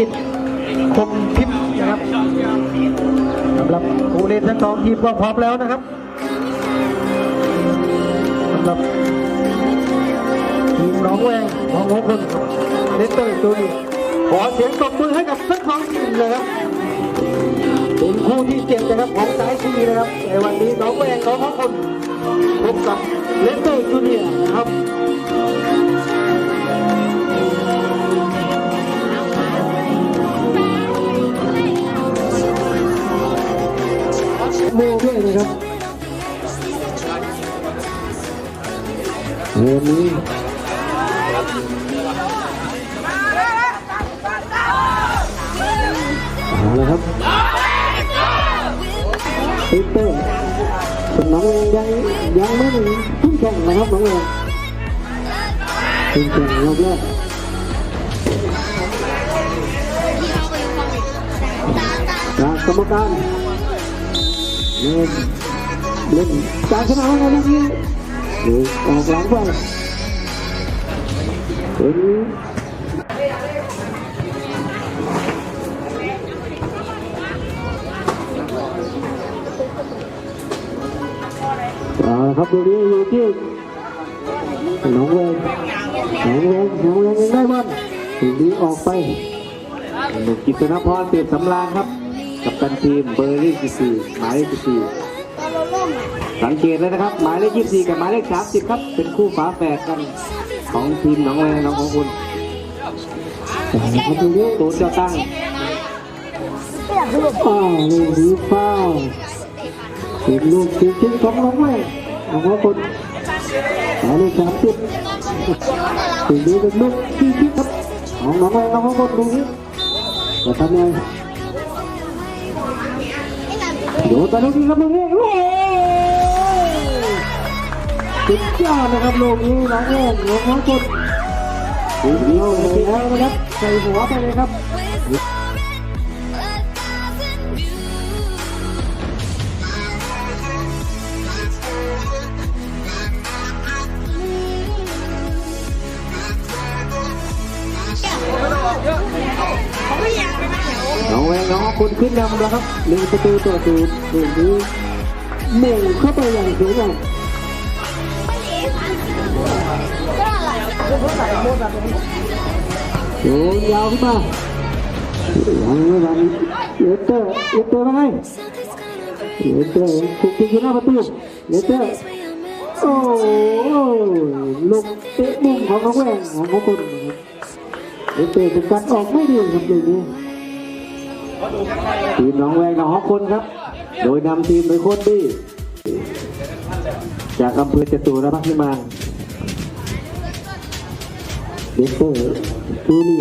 กิจคมทิพย์นะครับสำหรับผู้เล่นทั้งสองทีมก็พร้อมแล้วนะครับสำหรับทีมน้องแวงของหัวคนเลสเตอร์ตัวนี้ขอเสียงตบมือให้กับทั้งสองทีมเลยครับเป็นคู่ที่เจ็ดนะครับของสายซีนะครับในวันนี้น้องแวงของหัวคนพบกับเลสเตอร์จูเนียครับ ด้วยนะครับเรื่องนี้เอาละครับปีเตอร์ส่วนน้องเองยังยังไม่ถึงทุ่งช่องนะครับน้องเองทุ่งช่องรอบแรกจากกรรมการ เล่นเล่นการชนาเมื่อกี้ดูออกหลังไปเห็นเอาละครับดูนี้อยู่ที่หนองเวงหนองเวงหนองเวงยังได้บอลถึงนี้ออกไปหนุ่มกิตนพรเปรียบสำราญครับ กับตันทีมเบอร์รี่ีสี่หมายเลขยี่สี่สังเกตเลยนะครับ หมายเลขยี่สี่กับหมายเลขสามสิบครับ เป็นคู่ฝาแฝดกันของทีมหนองแวงน้องของคุณเอาละครับดูนี้ตูนเจ้าตั้งอ้าลูกดีฟ้าเป็นลูกจริงๆของน้องแม่ของเขาคนหมายเลขสามสิบถึงนี้เป็นลูกที่คิดครับของน้องแม่น้องเขาคนดูนี้จะทำยังไง ดูตอนนี้ครับลูกนี้โอ้ยสุดยอดนะครับลูกนี้น้องแม่น้องเขาคนดูดีเลยแล้วนะครับใส่หัวไปเลยครับ น้องแวงน้องของคุณขึ้นนำแล้วครับหนึ่งประตูต่อศูนย์เรื่องนี้หม่งเข้าไปอย่างสวยงามโยนยาวขึ้นมายังไม่ทันเลเตอร์เลเตอร์ว่าไงเลเตอร์ถูกยิงอยู่หน้าประตูเลเตอร์โอ้โหลูกเตะมุมของน้องแหวงของน้องคนนะครับเลเตอร์เป็นการออกไม่ดีครับเรื่องนี้ ทีมหนองแวงน้องของคุณครับ โดยนำทีมโดยโค้ชดี้จากอำเภอจตุรพักษ์พิมานเลสเตอร์จูนี่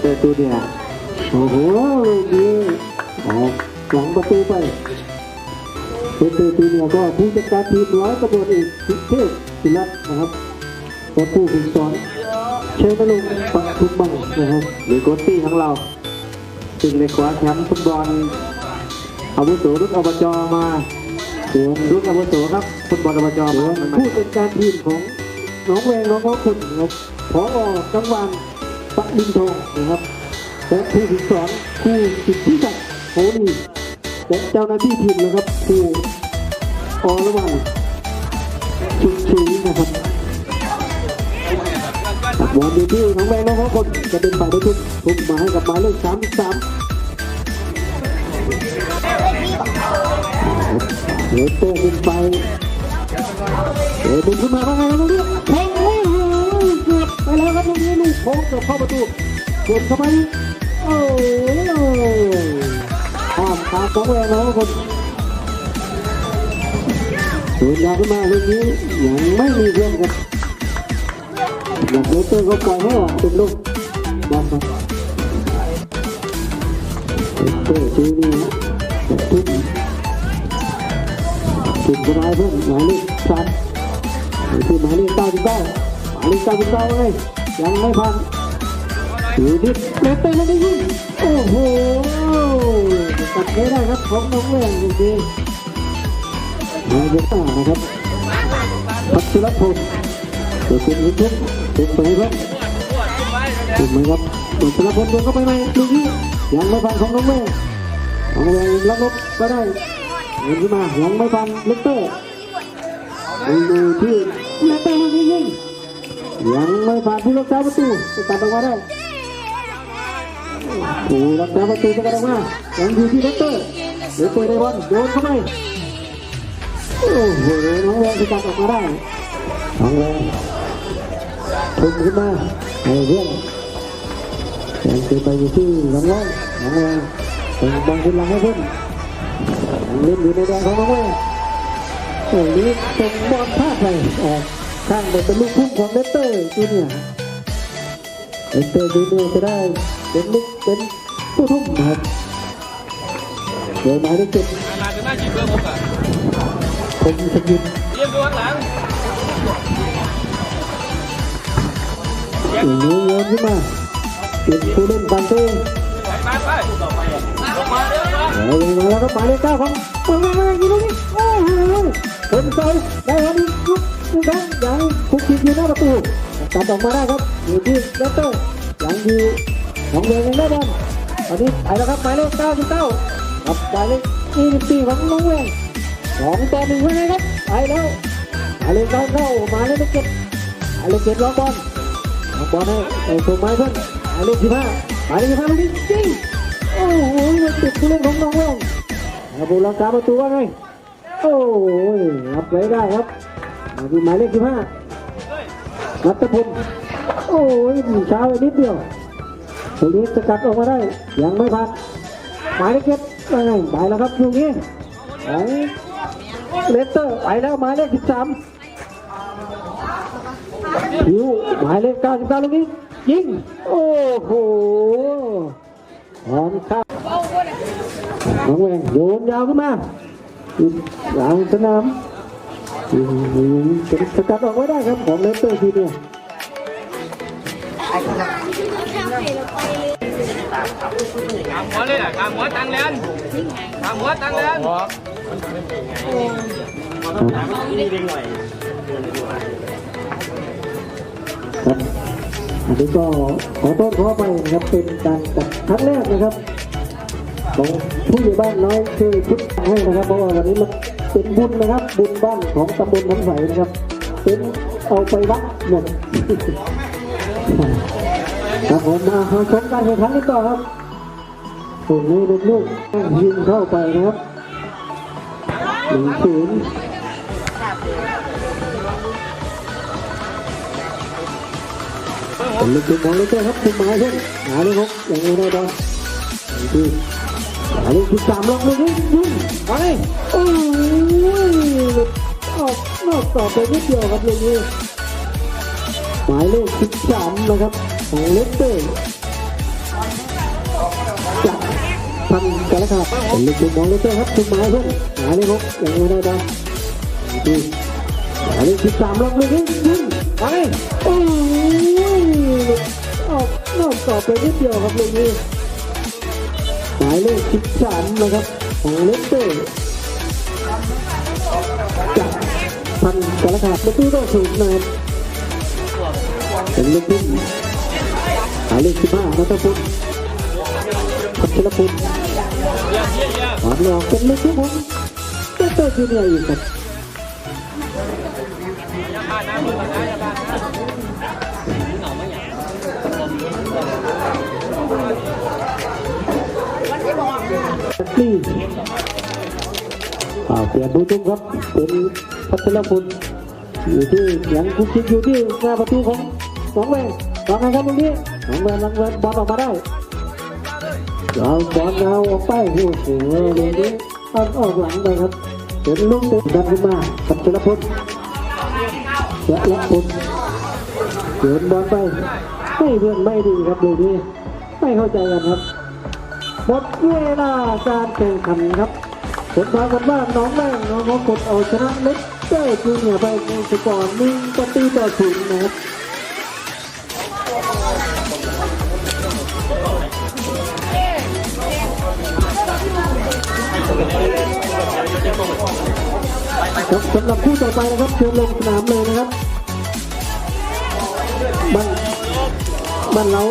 เตอร์ตูเนี่ยโอ้โหลูกนี้ออหลังประตูไปเลสเตอร์จูเนี่ยก็ผู้จัดการทีมร้อยตำรวจเอกสุเทพศิรัตนะครับและผู้ฝึกสอนเชนนรงค์ปทุมบังนะครับหรือโค้ชตี้ของเรา ซึ่งในคว้าแชมป์ฟุตบอลอาวุโสรุ่นอบจมาส่วนรุ่นอาวุโสครับฟุตบอลอบจส่มาวนมันผู้จัดการทีมของน้องแวงน้องเขาคนนะครับพอกังวานปะดินทองนะครับและผู้ฝึกสอนผู้สิทธิศักดิ์โหนีและเจ้าหน้าที่ทีมนะครับผู้อรวรรณชุนชุยนะครับ บอลอยู่ที่น้องแวงน้องเขาคนจะเป็นฝ่ายได้ทุกทุกมาให้กับหมายเลขสามสามเดี๋ยโตขึ้นไปเดี๋ยวดึงขึ้นมาว่าไงลูกนี้แทงโอ้โหเกือบไปแล้วครับลูกนี้ลูกโค้งเกือบเข้าประตูกดเข้าไปโอ้ยข้ามขาสองแหวนน้องคนสูนยาวขึ้นมาลูกนี้ยังไม่มีเพื่อนครับ อยากเลเตอร์ก็ปล่อยให้ออกเป็นลูกบอลครับเลเตอร์ชูนี่นะทุ่มทุ่มกระไรเพิ่มหมายเลขสามคือหมายเลขเก้าสิบเก้าหมายเลขเก้าสิบเก้าเลยยังไม่พันอยู่ดิเลตเตอร์แล้วได้ยิงโอ้โหตัดไม่ได้ครับของน้องแหวนจริงๆมายอะมากนะครับพัชรพ ลตัวเป็นทุกเป็นไปครับถูกไหมครับส่วนชลพลโยนเข้าไปไหมลูกนี้ยังไม่ฟันของน้องแวงน้องแวงรับลบก็ได้เงินขึ้นมายังไม่ฟันเลกเตอร์ดูที่เลกเตอร์ลูกนี้ยิงยังไม่ผ่านผู้รักษาประตูตัดออกมาได้ผู้รักษาประตูจะกระโดดมายังอยู่ที่เลกเตอร์เดี๋ยวเปิดได้บอลโยนเข้าไปโอ้โหน้องแวงจะตัดออกมาได้น้องแวง ทุ่มขึ้นมาให้เพื่อนยังคือไปอยู่ที่หลังน้องน้องแวงเป็นบอลขึ้นหลังให้เพื่อนเล่นอยู่ในแดงของน้องแวงโอ้นี้ส่งบอลพลาดไปออกข้างเป็นลูกพุ่งของเลสเตอร์จูเนียร์เลสเตอร์จูเนียร์จะได้เป็นลูกเป็นผู้ทุ่มครับเดี๋ยวมายเลขเจ็ดมาจะน่าจีเบอร์ผมอะผมสกินเยี่ยมดูข้างหลัง นี้โยนขึ้นมาเป็นผู้เล่นบอลตัวเองไปไปลงมาเร็วมาเอาลงมาแล้วก็หมายเลขเก้าของเปิดมายิงลูกนี้โอ้โหคนใส่ได้ครับอีกลูกลูกนั้นยังคุกคีอยู่หน้าประตูตัดออกมาได้ครับอยู่ที่เลสเตอร์ยังอยู่ของเวงยังได้บอลตอนนี้ไปแล้วครับหมายเลขเก้าสิบเก้ากับหมายเลขยี่สิบสี่ของน้องเวงสองต่อหนึ่งไว้เลยครับไปแล้วหมายเลขเก้าเข้ามาเลขเจ็ดหมายเลขเจ็ดล็อกบอล บอลให้ส่งไม้เพื่อนหมายเลขสิบห้าหมายเลขสิบห้าลูกนี้จริงโอ้โหมันติดผู้เล่นของน้องแว่งอาบุรังกาประตูว่าไงโอ้ยรับไว้ได้ครับมาที่หมายเลขสิบห้ารัตพลโอ้ยช้าไปนิดเดียวตรงนี้สกัดออกมาได้ ยังไม่ผ่านหมายเลขเจ็ดว่าไงไปแล้วครับลูกนี้ของเลสเตอร์ไปแล้วหมายเลขสิบสาม ผิวหมายเลขเก้าสิบเก้าลูกนี้ยิง โอ้โหหอมข้าวน้องแหวงโยนยาวขึ้นมาหลังสนามเป็นสกัดออกไว้ได้ครับของเลสเตอร์ทีเดียวขามหัวเลยอะขามหัวตังแลนขามหัวตังแลนครับ อันนี้ก็ขอโทษขอไปนะครับเป็นการจัดครั้งแรกนะครับของผู้ใหญ่บ้านน้อยคือชุดให้นะครับเพราะว่าวันนี้มันเป็นบุญนะครับ บุญบ้านของตำบลน้ำใสนะครับ เป็นเอาไปวัดหมดครับผมมาชมการแข่งขันกันต่อครับโอ้โหลูกยิงเข้าไปนะครับหนึ่งศูนย์ เป็นลูกจุดของเลเจอร์ครับคุณหมายเช่นหมายเลขหกอย่างไรได้บ้างที่หมายเลขสิบสามลงเลยนี่ยิงไปโอ้ยออกนอกต่อไปนิดเดียวครับเลยนี้หมายเลข13นะครับของเลสเตอร์จากพันกันแล้วครับเป็นลูกทีมของเลเตอร์ครับคุณหมายเพื่อนหมายเลขหกอย่างไรได้บ้างดูหมายเลข13ลงเลยนี่ยิงไปโอ้ย ออกนอกต่อไปนิดเดียวครับลูกนี้หมายเลข13นะครับของเลสเตอร์จากพันกันแล้วครับประตูต่อศูนย์นะครับเป็นลูกทุ่งหมายเลขสิบห้านัทพลพัชรพุทธเยี่ยมเยี่ยมเยี่ยมหวานหลอกเป็นลูกทุ่งผมเต้เต้จูเนียร์อีกครับ นี่เปลี่ยนผู้ชมครับเป็นพัชรพุทธอยู่ที่ยังคุกคิดอยู่ที่หน้าประตูของสองแวงสองไงครับตรงนี้สองแวงลังแวงบอลออกมาได้เอาบอลเอาออกไปโอ้โหตรงนี้เอาออกหลังไปครับเป็นลูกเตะดันขึ้นมาพัชรพุทธและละคุณเดินบอลไปไม่เพื่อนไม่ดีครับดูนี่ไม่เข้าใจกันครับ หมดเวลาการแข่งขันครับผลทากันว่าน้องแม่งน้องของกดเอาชนะเล็กเตอร์จูเนียร์ไปในสกอร์หนึ่งประตูต่อศูนย์นะครับครับสำหรับคู่ต่อไปนะครับเชิญลงสนามเลยนะครับบ้านบ้านเรา